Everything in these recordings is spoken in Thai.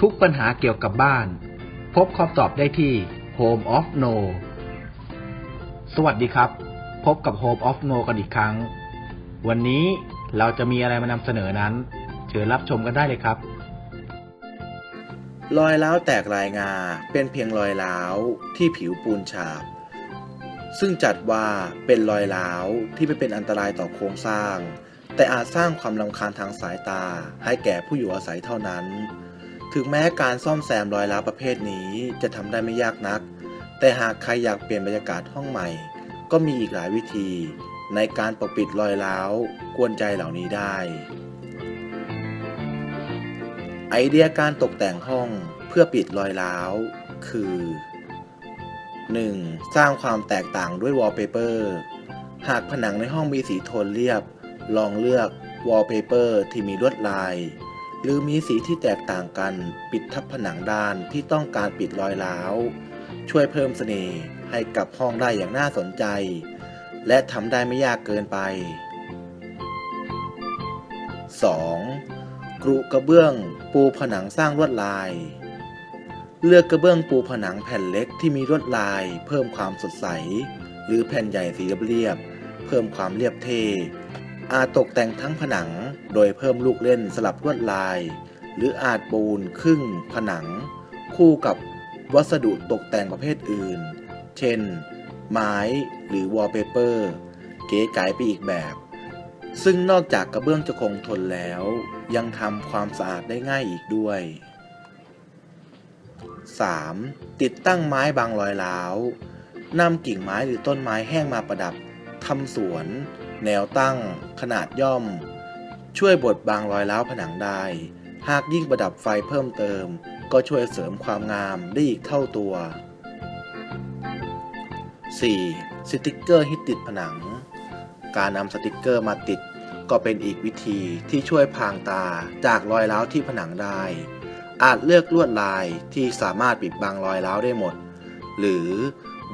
ทุกปัญหาเกี่ยวกับบ้าน พบคำตอบได้ที่ Home of No สวัสดีครับ พบกับ Home of No กันอีกครั้ง วันนี้เราจะมีอะไรมานำเสนอนั้น เชิญรับชมกันได้เลยครับ รอยร้าวแตกลายงาเป็นเพียงรอยร้าวที่ผิวปูนฉาบ ซึ่งจัดว่าเป็นรอยร้าวที่ไม่เป็นอันตรายต่อโครงสร้าง แต่อาจสร้างความลำคาญทางสายตาให้แก่ผู้อยู่อาศัยเท่านั้น ถึงแม้การซ่อมแซมรอยร้าวประเภทนี้จะทำได้ไม่ยากนัก แต่หากใครอยากเปลี่ยนบรรยากาศห้องใหม่ ก็มีอีกหลายวิธี ในการปกปิดรอยร้าวกวนใจเหล่านี้ได้ ไอเดียการตกแต่งห้องเพื่อปิดรอยร้าว คือ 1. สร้างความแตกต่างด้วยวอลเปเปอร์ หากผนังในห้องมีสีโทนเรียบ ลองเลือกวอลเปเปอร์ที่มีลวดลาย หรือมีสีที่แตกต่างกันปิดทับผนังด้านที่ต้องการปิดรอยร้าว ช่วยเพิ่มเสน่ห์ให้กับห้องได้อย่างน่าสนใจ และทำได้ไม่ยากเกินไป 2. กรุกระเบื้องปูผนังสร้างลวดลาย เลือกกระเบื้องปูผนังแผ่นเล็กที่มีลวดลาย เพิ่มความสดใส หรือแผ่นใหญ่สีเรียบเพิ่มความเรียบเท่ อาจตกแต่งทั้งผนังโดยเพิ่มลูกเล่นสลับลวดลาย หรืออาจปูนครึ่งผนัง คู่กับวัสดุตกแต่งประเภทอื่น เช่น ไม้หรือวอลเปเปอร์ เก๋ไก๋ไปอีกแบบ ซึ่งนอกจากกระเบื้องจะคงทนแล้ว ยังทำความสะอาดได้ง่ายอีกด้วย 3. ติดตั้งไม้บางรอยร้าวนำกิ่งไม้หรือต้นไม้แห้งมาประดับทำสวน แนวตั้ง ขนาดย่อม ช่วยบดบางรอยร้าวผนังได้ หากยิ่งประดับไฟเพิ่มเติม ก็ช่วยเสริมความงามได้อีกเท่าตัว 4. สติกเกอร์ที่ติดผนัง การนำสติกเกอร์มาติดก็เป็นอีกวิธีที่ช่วยพรางตาจากรอยร้าวที่ผนังได้ อาจเลือกลวดลายที่สามารถปิดบังรอยร้าวได้หมด หรือ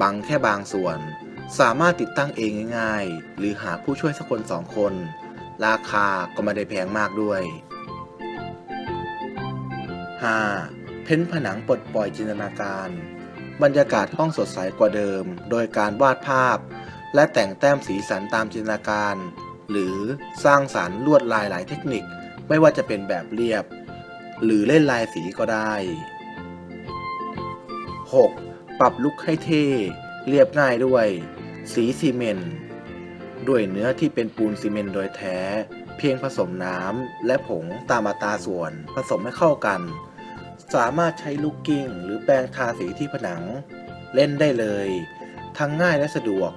บังแค่บางส่วน สามารถติดตั้งเองง่ายๆ หรือหาผู้ช่วยสักคนสองคน ราคาก็ไม่ได้แพงมากด้วย 5. เพ้นผนังปลดปล่อยจินตนาการ บรรยากาศห้องสดใสกว่าเดิม โดยการวาดภาพ และแต่งแต้มสีสันตามจินตนาการ หรือสร้างสารรค์ลวดลายหลายเทคนิค ไม่ว่าจะเป็นแบบเรียบ หรือเล่นลายสีก็ได้ 6. ปรับลุคให้เท่ เรียบง่ายด้วย สีซีเมนต์ด้วยเนื้อที่เป็นปูนซีเมนต์โดยแท้ เพียงผสมน้ำและผงตามอัตราส่วนผสมให้เข้ากัน สามารถใช้ลูกกิ้ง หรือแปรงทาสีที่ผนัง เล่นได้เลย ทั้งง่ายและสะดวก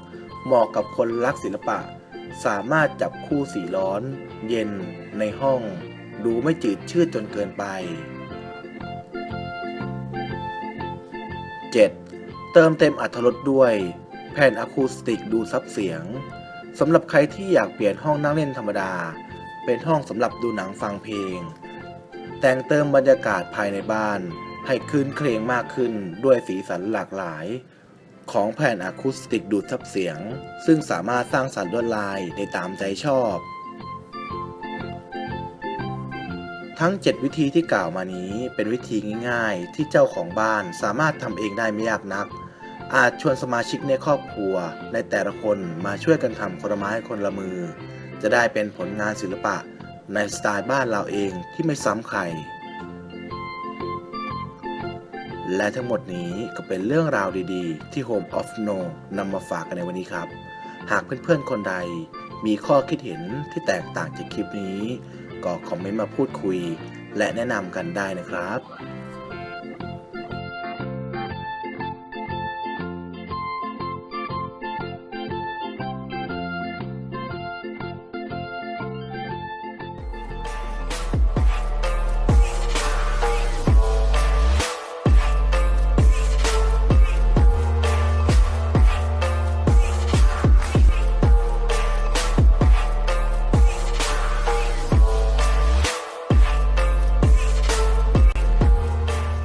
เหมาะกับคนรักศิลปะ สามารถจับคู่สีร้อน เย็นในห้อง ดูไม่จืดชืดจนเกินไป 7. เติมเต็มอัตรถรสด้วย แผ่นอะคูสติกดูซับเสียงสำหรับใครที่อยากเปลี่ยนห้องนั่งเล่นธรรมดา เป็นห้องสำหรับดูหนังฟังเพลง แต่งเติมบรรยากาศภายในบ้าน ให้คืนเครงมากขึ้นด้วยสีสันหลากหลาย ของแผ่นอะคูสติกดูดซับเสียง ซึ่งสามารถสร้างสรรค์ลวดลายได้ตามใจชอบ ทั้ง 7 วิธีที่กล่าวมานี้เป็นวิธีง่ายๆ ที่เจ้าของบ้านสามารถทำเองได้ไม่ยากนัก อาจชวนสมาชิกในครอบครัวในแต่ละคนมาช่วยกันทำคนละไม้คนละมือ จะได้เป็นผลงานศิลปะในสไตล์บ้านเราเองที่ไม่ซ้ำใคร และทั้งหมดนี้ก็เป็นเรื่องราวดีๆ ที่ Home of No นำมาฝากกันในวันนี้ครับ หากเพื่อนๆคนใด มีข้อคิดเห็นที่แตกต่างจากคลิปนี้ ก็คอมเมนต์มาพูดคุย และแนะนำกันได้นะครับ